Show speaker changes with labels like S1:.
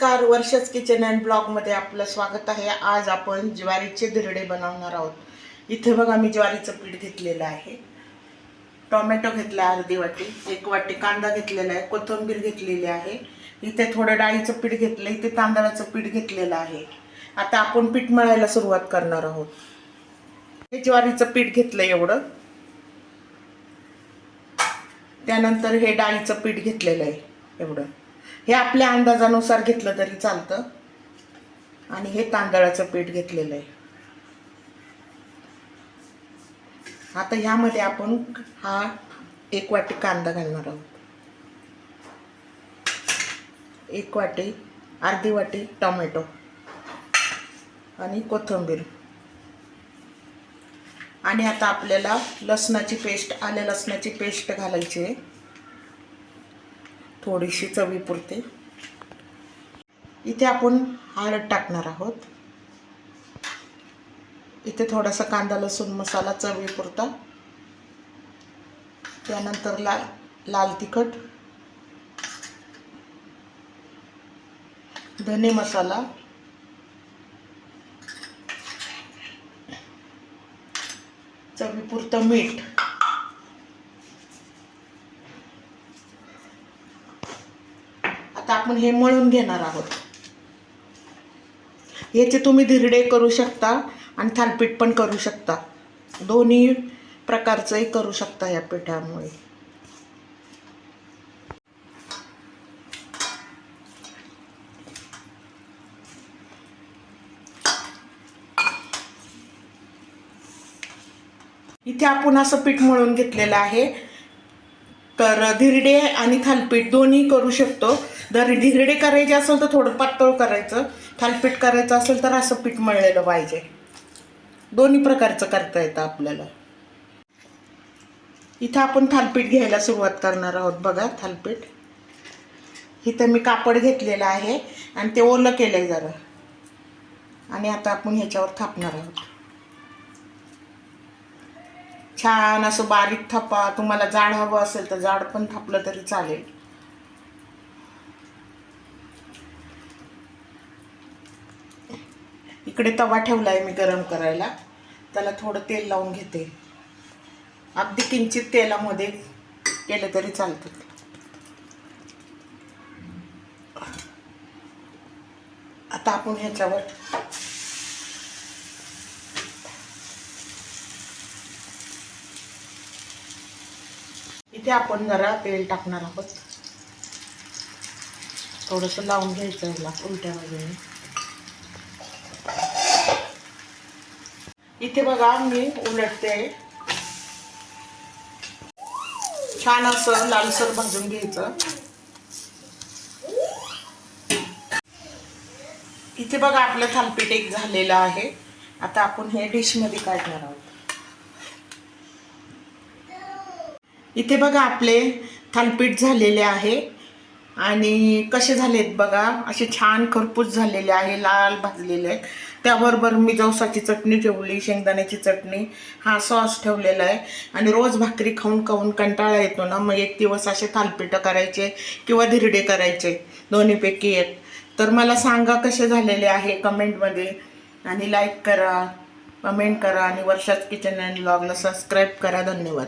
S1: वर्षच kitchen and ब्लॉगमध्ये आपलं स्वागत आहे. आज आपण ज्वारीचे धिरडे बनवणार आहोत. इथे बघा मी ज्वारीचं पीठ घेतलेलं आहे. टोमॅटो घेतला अर्धी वाटी एक वाटी कांदा घेतलेला आहे कोथिंबीर घेतलेली आहे. इथे थोडं डाळीचं पीठ घेतलं इथे तांदळाचं पीठ घेतलेलं आहे. आता आपण पीठ मळायला सुरुवात करणार आहोत. हे ज्वारीचं पीठ घेतलं एवढं. त्यानंतर हे डाळीचं पीठ घेतलेलं आहे एवढं. हे आपल्या अंदाजानुसार घेतलं तरी चालतं. आणि हे तांदळाचं पीठ घेतलेलं आहे. आता ह्यामध्ये आपण हा एक वाटी कांदा घालणार आहोत. एक वाटी अर्धी वाटी टोमॅटो आणि कोथिंबीर. आणि आता आपल्याला लसणाची पेस्ट आल्या लसणाची पेस्ट घालायची आहे. थोडीशी चवीपुरते इथे आपण हळद टाकणार आहोत. इथे थोडासा कांदा लसूण मसाला चवीपुरता त्यानंतर ला लाल तिखट. धने मसाला. चवीपुरतं मीठ. आता आपण हे मळून घेणार आहोत. याचे तुम्ही धिरडे करू शकता आणि थालपीठ पण करू शकता. दोन्ही प्रकारचंही करू शकता या पिठामुळे. इथे आपण असं पीठ मळून घेतलेलं आहे. तर धिरडे आणि थालपीठ दोन्ही करू शकतो. जर धिरडे करायचे असेल तर थोडं पातळ करायचं. थालपीठ करायचं असेल तर असं पीठ मळलेलं पाहिजे. दोन्ही प्रकारचं करता येतं आपल्याला. इथं आपण थालपीठ घ्यायला सुरुवात करणार आहोत बघा थालपीठ. इथं मी कापड घेतलेलं आहे आणि ते ओलं केलं आहे जरा. आणि आता आपण ह्याच्यावर थापणार आहोत. छान असं बारीक थापा तुम्हाला जाड हवं असेल तर जाड पण थापलं तरी चालेल. इकडे तवा ठेवला आहे मी गरम करायला. त्याला थोडं तेल लावून घेते. अगदी किंचित तेलामध्ये केलं तरी चालतं. आता आपण ह्याच्यावर इथे आपण जरा तेल टाकणार आहोत. थोडंसं लावून घ्यायचं याला उलट्या बाजूने इथे बघा मी उलटते. छान असं लालसर भाजून घ्यायचं. इथे बघा आपलं थालपीठ एक झालेलं आहे. आता आपण हे डिशमध्ये काढणार आहोत. इथे बघा आपले थालपीठ झालेले आहे. आणि कसे झालेत बघा असे छान खरपूस झालेले आहे लाल भाजलेले आहेत. त्याबरोबर मी जवसाची चटणी ठेवली शेंगदाण्याची चटणी हा सॉस ठेवलेला आहे. आणि रोज भाकरी खाऊन खाऊन कंटाळा येतो ना मग एक दिवस असे थालपीठं करायचे किंवा धिरडे करायचे दोन्हीपैकी एक. तर मला सांगा कसे झालेले आहे कमेंटमध्ये. आणि लाईक करा कमेंट करा आणि वर्षात किचन अँड ब्लॉगला सबस्क्राईब करा. धन्यवाद.